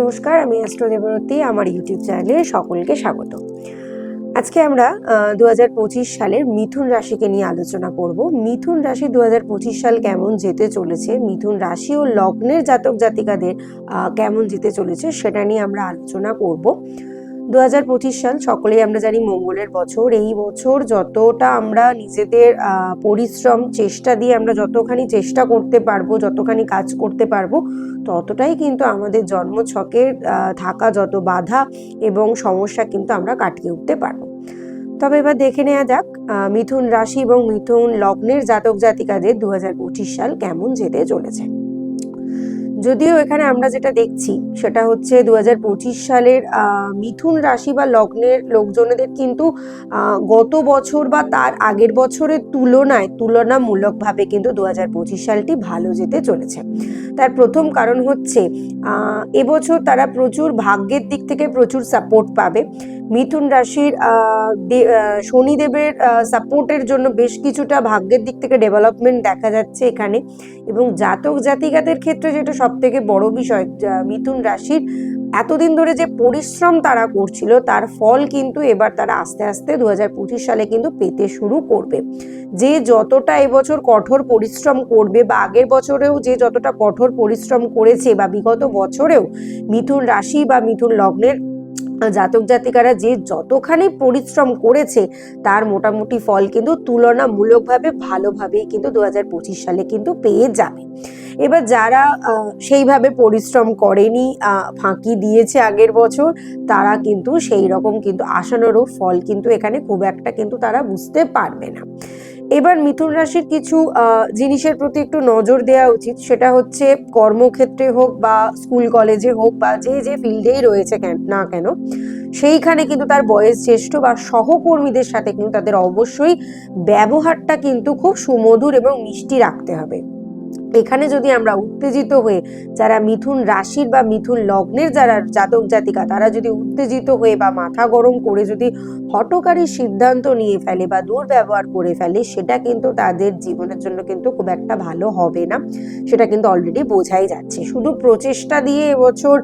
নমস্কার, আমি অ্যাস্ট্রো দেবরতী আমার ইউটিউব চ্যানেলে সকলকে স্বাগত। আজকে আমরা দু হাজার পঁচিশ সালের মিথুন রাশিকে নিয়ে আলোচনা করব। মিথুন রাশি দু হাজার পঁচিশ সাল কেমন যেতে চলেছে? মিথুন রাশি ও লগ্নের জাতক জাতিকাদের কেমন যেতে চলেছে? সেটা নিয়ে আমরা আলোচনা করব। দু হাজার পঁচিশ সাল সকলেই আমরা জানি মঙ্গলের বছর। এই বছর যতটা আমরা নিজেদের পরিশ্রম চেষ্টা দিয়ে আমরা যতখানি চেষ্টা করতে পারব যতখানি কাজ করতে পারব ততটাই কিন্তু আমাদের জন্মছকের আহ, থাকা যত বাধা এবং সমস্যা কিন্তু আমরা কাটিয়ে উঠতে পারব। তবে এবার দেখে নেওয়া যাক মিথুন রাশি এবং মিথুন লগ্নের জাতক জাতিকাদের দু হাজার পঁচিশ সাল কেমন যেতে চলেছে। যদিও এখানে আমরা যেটা দেখছি, সেটা হচ্ছে দু হাজার পঁচিশ সালের মিথুন রাশি বা লগ্নের লোকজনেদের কিন্তু গত বছর বা তার আগের বছরের তুলনায় তুলনামূলকভাবে কিন্তু দুহাজার পঁচিশ সালটি ভালো যেতে চলেছে। তার প্রথম কারণ হচ্ছে এবছর তারা প্রচুর ভাগ্যের দিক থেকে প্রচুর সাপোর্ট পাবে। মিথুন রাশির শনিদেবের সাপোর্টের জন্য বেশ কিছুটা ভাগ্যের দিক থেকে ডেভেলপমেন্ট দেখা যাচ্ছে এখানে। এবং জাতক জাতিকাদের ক্ষেত্রে যেটা সব থেকে বড় বিষয় মিথুন রাশির, এতদিন ধরে যে পরিশ্রম তারা করছিল, তার ফল কিন্তু এবার তারা আস্তে আস্তে দু হাজার পঁচিশ সালে কিন্তু পেতে শুরু করবে। যে যতটা এবছর কঠোর পরিশ্রম করবে বা আগের বছরেও যে যতটা কঠোর পরিশ্রম করেছে বা বিগত বছরেও, মিথুন রাশি বা মিথুন লগ্নের জাতক জাতিকারা যে যতখানি পরিশ্রম করেছে, তার মোটামুটি ফল কিন্তু তুলনামূলকভাবে ভালোভাবেই কিন্তু দু হাজার পঁচিশ সালে কিন্তু পেয়ে যাবে। এবার যারা সেইভাবে পরিশ্রম করেনি ফাঁকি দিয়েছে আগের বছর, তারা কিন্তু সেই রকম কিন্তু আশানুরূপ ফল কিন্তু এখানে খুব একটা কিন্তু তারা বুঝতে পারবে না। এবার মিথুন রাশির কিছু জিনিসের প্রতি একটু নজর দেওয়া উচিত। সেটা হচ্ছে কর্মক্ষেত্রে হোক বা স্কুল, কলেজে হোক বা যে যে ফিল্ডেই রয়েছে না কেন, সেইখানে কিন্তু তার বয়স জ্যেষ্ঠ বা সহকর্মীদের সাথে কিন্তু তাদের অবশ্যই ব্যবহারটা কিন্তু খুব সুমধুর এবং মিষ্টি রাখতে হবে। এখানে যদি আমরা উত্তেজিত হয়ে যারা মিথুন রাশির বা মিথুন লগ্নের যারা জাতক জাতিকা তারা যদি উত্তেজিত হয়ে বা মাথা গরম করে যদি হটকারী সিদ্ধান্ত নিয়ে ফেলে বা দুর্ব্যবহার করে ফেলে সেটা কিন্তু তাদের জীবনের জন্য কিন্তু খুব একটা ভালো হবে না। সেটা কিন্তু অলরেডি বোঝাই যাচ্ছে। শুধু প্রচেষ্টা দিয়ে এবছর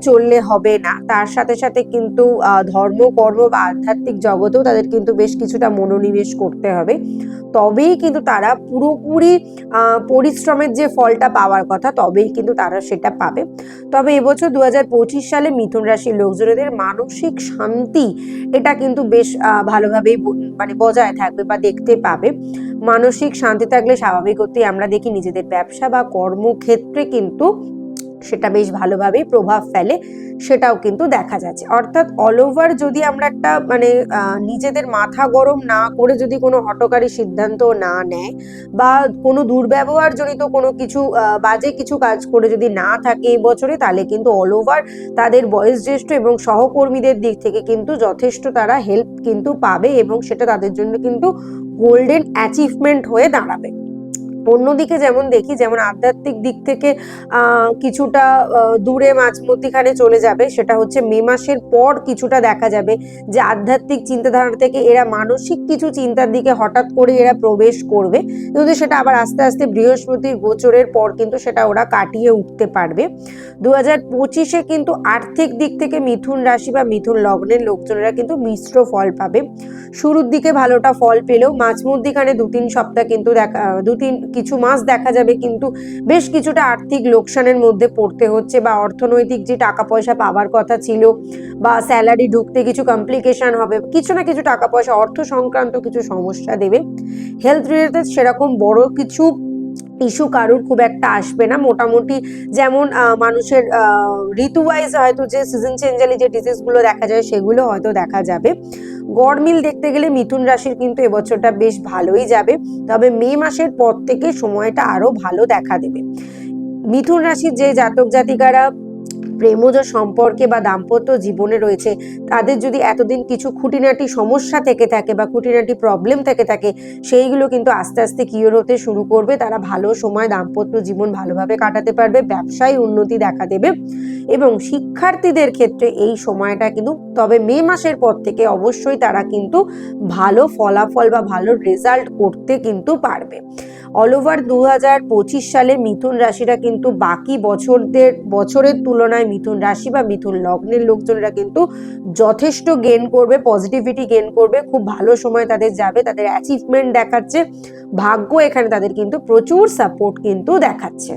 চললে হবে না। তার সাথে সাথে কিন্তু ধর্ম কর্ম বা আধ্যাত্মিক জগতেও তাদের কিন্তু বেশ কিছুটা মনোনিবেশ করতে হবে। তবেই কিন্তু তারা পুরোপুরি আহ, পরিশ্রমের যে ফলটা পাওয়ার কথা, তবেই কিন্তু তারা সেটা পাবে। তবে এবছর দু হাজার পঁচিশ সালে মিথুন রাশির লোকজনেদের মানসিক শান্তি, এটা কিন্তু বেশ ভালোভাবেই মানে বজায় থাকবে বা দেখতে পাবে। মানসিক শান্তি থাকলে স্বাভাবিক হতেই আমরা দেখি নিজেদের ব্যবসা বা কর্মক্ষেত্রে কিন্তু সেটা বেশ ভালোভাবেই প্রভাব ফেলে, সেটাও কিন্তু দেখা যাচ্ছে। অর্থাৎ অল ওভার যদি আমরা একটা মানে নিজেদের মাথা গরম না করে যদি কোনো হটকারী সিদ্ধান্ত না নেয় বা কোনো দুর্ব্যবহার জনিত কোনো কিছু বাজে কিছু কাজ করে যদি না থাকে এই বছরে, তাহলে কিন্তু অল ওভার তাদের বয়স জ্যেষ্ঠ এবং সহকর্মীদের দিক থেকে কিন্তু যথেষ্ট তারা হেল্প কিন্তু পাবে এবং সেটা তাদের জন্য কিন্তু গোল্ডেন অ্যাচিভমেন্ট হয়ে দাঁড়াবে। অন্যদিকে যেমন দেখি, যেমন আধ্যাত্মিক দিক থেকে কিছুটা দূরে মাঝ মধ্যিখানে চলে যাবে, সেটা হচ্ছে মে মাসের পর কিছুটা দেখা যাবে যে আধ্যাত্মিক চিন্তাধারা থেকে এরা মানসিক কিছু চিন্তার দিকে হঠাৎ করে এরা প্রবেশ করবে। কিন্তু সেটা আবার আস্তে আস্তে বৃহস্পতির গোচরের পর কিন্তু সেটা ওরা কাটিয়ে উঠতে পারবে। দু হাজার পঁচিশে কিন্তু আর্থিক দিক থেকে মিথুন রাশি বা মিথুন লগ্নের লোকজনেরা কিন্তু মিশ্র ফল পাবে। শুরুর দিকে ভালোটা ফল পেলেও মাঝ মধ্যিখানে দু তিন সপ্তাহ কিন্তু দেখা দু তিন কিছু মাস দেখা যাবে, কিন্তু বেশ কিছুটা আর্থিক লোকসানের মধ্যে পড়তে হচ্ছে বা অর্থনৈতিক যে টাকা পয়সা পাওয়ার কথা ছিল বা স্যালারি ঢুকতে কিছু কমপ্লিকেশন হবে, কিছু না কিছু টাকা পয়সা অর্থ সংক্রান্ত কিছু সমস্যা দেবে। হেলথ রিলেটেড সেরকম বড় কিছু ইস্যু কারুর খুব একটা আসবে না। মোটামুটি যেমন মানুষের ঋতু ওয়াইজ হয়তো যে সিজন চেঞ্জালি যে ডিজিজগুলো দেখা যায়, সেগুলো হয়তো দেখা যাবে। গড়মিল দেখতে গেলে মিথুন রাশির কিন্তু এবছরটা বেশ ভালোই যাবে। তবে মে মাসের পর থেকে সময়টা আরও ভালো দেখা দেবে। মিথুন রাশির যে জাতক জাতিকারা প্রেমজ সম্পর্কে বা দাম্পত্য জীবনে রয়েছে, তাদের যদি এতদিন কিছু খুঁটিনাটি সমস্যা থেকে থাকে বা খুঁটিনাটি প্রবলেম থেকে থাকে, সেইগুলো কিন্তু আস্তে আস্তে কিওর হতে শুরু করবে। তারা ভালো সময়, দাম্পত্য জীবন ভালোভাবে কাটাতে পারবে, ব্যবসায় উন্নতি দেখা দেবে এবং শিক্ষার্থীদের ক্ষেত্রে এই সময়টা কিন্তু, তবে মে মাসের পর থেকে অবশ্যই তারা কিন্তু ভালো ফলাফল বা ভালো রেজাল্ট করতে কিন্তু পারবে। অল ওভার দু হাজার পঁচিশ সালে মিথুন রাশিরা কিন্তু বাকি বছরদের, বছরের তুলনায় মিথুন রাশি বা মিথুন লগ্নের লোকজনরা কিন্তু যথেষ্ট গেন করবে পজিটিভিটি গেন করবে, খুব ভালো সময় তাদের যাবে, তাদের অ্যাচিভমেন্ট দেখাচ্ছে, ভাগ্য এখানে তাদের কিন্তু প্রচুর সাপোর্ট কিন্তু দেখাচ্ছে।